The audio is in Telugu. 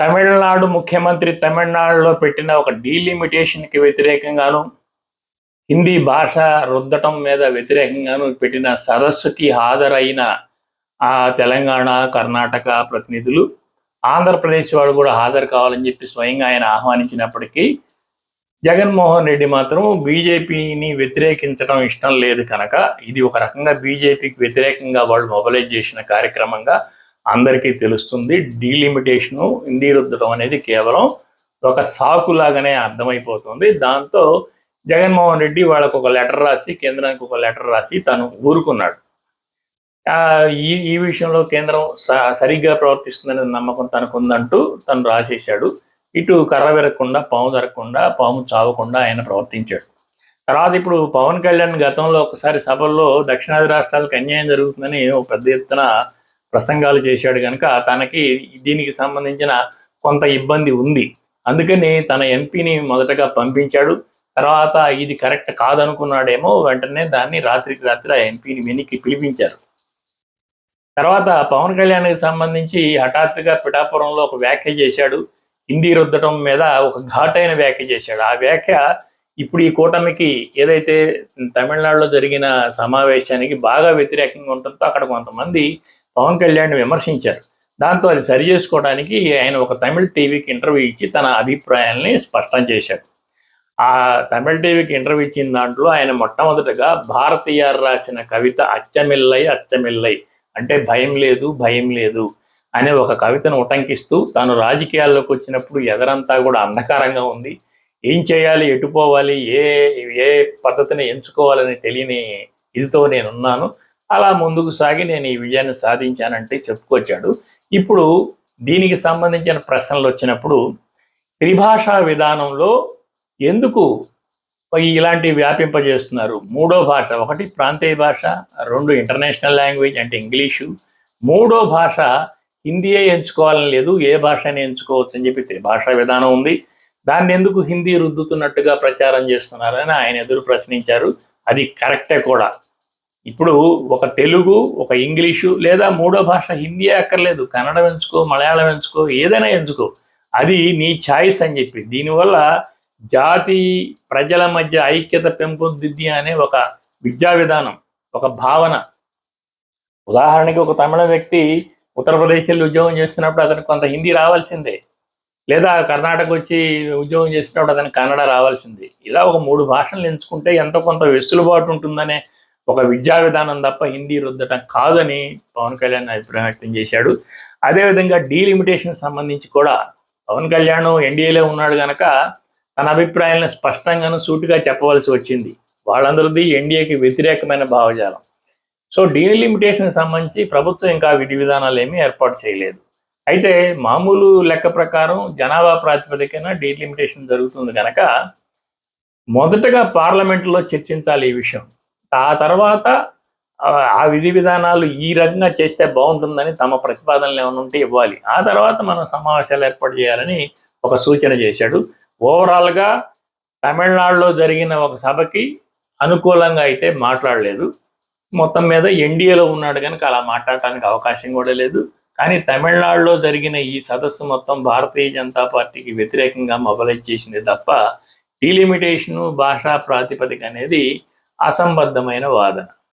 తమిళనాడు ముఖ్యమంత్రి తమిళనాడులో పెట్టిన ఒక డీలిమిటేషన్కి వ్యతిరేకంగాను హిందీ భాష రుద్దటం మీద వ్యతిరేకంగాను పెట్టిన సదస్సుకి హాజరైన ఆ తెలంగాణ కర్ణాటక ప్రతినిధులు ఆంధ్రప్రదేశ్ వాళ్ళు కూడా హాజరు కావాలని చెప్పి స్వయంగా ఆయన ఆహ్వానించినప్పటికీ జగన్మోహన్ రెడ్డి మాత్రం బీజేపీని వ్యతిరేకించడం ఇష్టం లేదు కనుక ఇది ఒక రకంగా బీజేపీకి వ్యతిరేకంగా వాళ్ళు మొబలైజ్ చేసిన కార్యక్రమంగా అందరికీ తెలుస్తుంది. డీలిమిటేషను ఇందిరుద్దడం అనేది కేవలం ఒక సాకులాగానే అర్థమైపోతుంది. దాంతో జగన్మోహన్ రెడ్డి వాళ్ళకు ఒక లెటర్ రాసి కేంద్రానికి ఒక లెటర్ రాసి తను ఊరుకున్నాడు. ఈ ఈ విషయంలో కేంద్రం స- సరిగ్గా ప్రవర్తిస్తుందనే నమ్మకం తనకుందంటూ తను రాసేశాడు. ఇటు కర్ర విరగకుండా పాము జరగకుండా పాము చావకుండా ఆయన ప్రవర్తించాడు. తర్వాత ఇప్పుడు పవన్ కళ్యాణ్ గతంలో ఒకసారి సభల్లో దక్షిణాది రాష్ట్రాలకు అన్యాయం జరుగుతుందని ఒక పెద్ద ఎత్తున ప్రసంగాలు చేశాడు కనుక తనకి దీనికి సంబంధించిన కొంత ఇబ్బంది ఉంది. అందుకని తన ఎంపీని మొదటగా పంపించాడు. తర్వాత ఇది కరెక్ట్ కాదనుకున్నాడేమో వెంటనే దాన్ని రాత్రికి రాత్రి ఆ ఎంపీని వెనక్కి పిలిపించారు. తర్వాత పవన్ కళ్యాణ్కి సంబంధించి హఠాత్తుగా పిఠాపురంలో ఒక వ్యాఖ్య చేశాడు. హిందీ రుద్దటం మీద ఒక ఘాటైన వ్యాఖ్య చేశాడు. ఆ వ్యాఖ్య ఇప్పుడు ఈ కూటమికి ఏదైతే తమిళనాడులో జరిగిన సమావేశానికి బాగా వ్యతిరేకంగా ఉంటుందో అక్కడ కొంతమంది పవన్ కళ్యాణ్ విమర్శించారు. దాంతో అది సరి చేసుకోవడానికి ఆయన ఒక తమిళ టీవీకి ఇంటర్వ్యూ ఇచ్చి తన అభిప్రాయాల్ని స్పష్టం చేశాడు. ఆ తమిళ టీవీకి ఇంటర్వ్యూ ఇచ్చిన దాంట్లో ఆయన మొట్టమొదటగా భారతీయారు రాసిన కవిత అచ్చమిల్లై అచ్చమిల్లై అంటే భయం లేదు భయం లేదు అనే ఒక కవితను ఉటంకిస్తూ తాను రాజకీయాల్లోకి వచ్చినప్పుడు ఎదరంతా కూడా అంధకారంగా ఉంది. ఏం చేయాలి ఎటు పోవాలి ఏ ఏ పద్ధతిని ఎంచుకోవాలని తెలియని ఇదితో నేను ఉన్నాను అలా ముందుకు సాగి నేను ఈ విజయాన్ని సాధించానంటే చెప్పుకొచ్చాడు. ఇప్పుడు దీనికి సంబంధించిన ప్రశ్నలు వచ్చినప్పుడు త్రిభాషా విధానంలో ఎందుకు ఇలాంటి వ్యాపింపజేస్తున్నారు? మూడో భాష ఒకటి ప్రాంతీయ భాష రెండు ఇంటర్నేషనల్ లాంగ్వేజ్ అంటే ఇంగ్లీషు. మూడో భాష హిందీయే ఎంచుకోవాలని లేదు ఏ భాషని ఎంచుకోవచ్చు అని చెప్పి త్రిభాషా విధానం ఉంది. దాన్ని ఎందుకు హిందీ రుద్దుతున్నట్టుగా ప్రచారం చేస్తున్నారని ఆయన ఎదురు ప్రశ్నించారు. అది కరెక్టే కూడా. ఇప్పుడు ఒక తెలుగు ఒక ఇంగ్లీషు లేదా మూడో భాష హిందీ అక్కర్లేదు. కన్నడం ఎంచుకో మలయాళం ఎంచుకో ఏదైనా ఎంచుకో. అది నీ ఛాయిస్ అని చెప్పి. దీనివల్ల జాతి ప్రజల మధ్య ఐక్యత పెంపొందిద్ది అనే ఒక విద్యా విధానం ఒక భావన. ఉదాహరణకి ఒక తమిళ వ్యక్తి ఉత్తరప్రదేశ్లో ఉద్యోగం చేస్తున్నప్పుడు అతనికి కొంత హిందీ రావాల్సిందే. లేదా కర్ణాటక వచ్చి ఉద్యోగం చేస్తున్నప్పుడు అతనికి కన్నడ రావాల్సింది. ఇలా ఒక మూడు భాషలు ఎంచుకుంటే ఎంతో కొంత వెసులుబాటు ఉంటుందనే ఒక విద్యా విధానం తప్ప హిందీ రుద్దటం కాదని పవన్ కళ్యాణ్ అభిప్రాయం వ్యక్తం చేశాడు. అదేవిధంగా డీలిమిటేషన్ సంబంధించి కూడా పవన్ కళ్యాణ్ ఎన్డీఏలో ఉన్నాడు కనుక తన అభిప్రాయాలను స్పష్టంగాను సూటిగా చెప్పవలసి వచ్చింది. వాళ్ళందరిది ఎన్డీఏకి వ్యతిరేకమైన భావజాలం. సో డీలిమిటేషన్ సంబంధించి ప్రభుత్వం ఇంకా విధి విధానాలు ఏమీ ఏర్పాటు చేయలేదు. అయితే మామూలు లెక్క ప్రకారం జనాభా ప్రాతిపదికన డీలిమిటేషన్ జరుగుతుంది కనుక మొదటగా పార్లమెంట్లో చర్చించాలి ఈ విషయం. ఆ తర్వాత ఆ, విధి విధానాలు ఈ రకంగా చేస్తే బాగుంటుందని తమ ప్రతిపాదనలు ఏమైనా ఉంటే ఇవ్వాలి. ఆ తర్వాత మనం సమావేశాలు ఏర్పాటు చేయాలని ఒక సూచన చేశాడు. ఓవరాల్గా తమిళనాడులో జరిగిన ఒక సభకి అనుకూలంగా అయితే మాట్లాడలేదు. మొత్తం మీద ఎన్డీఏలో ఉన్నాడు కనుక అలా మాట్లాడటానికి అవకాశం కూడా లేదు. కానీ తమిళనాడులో జరిగిన ఈ సదస్సు మొత్తం భారతీయ జనతా పార్టీకి వ్యతిరేకంగా మొబలైజ్ చేసింది తప్ప డీలిమిటేషను భాషా ప్రాతిపదిక అనేది అసంబద్ధమైన వాదన.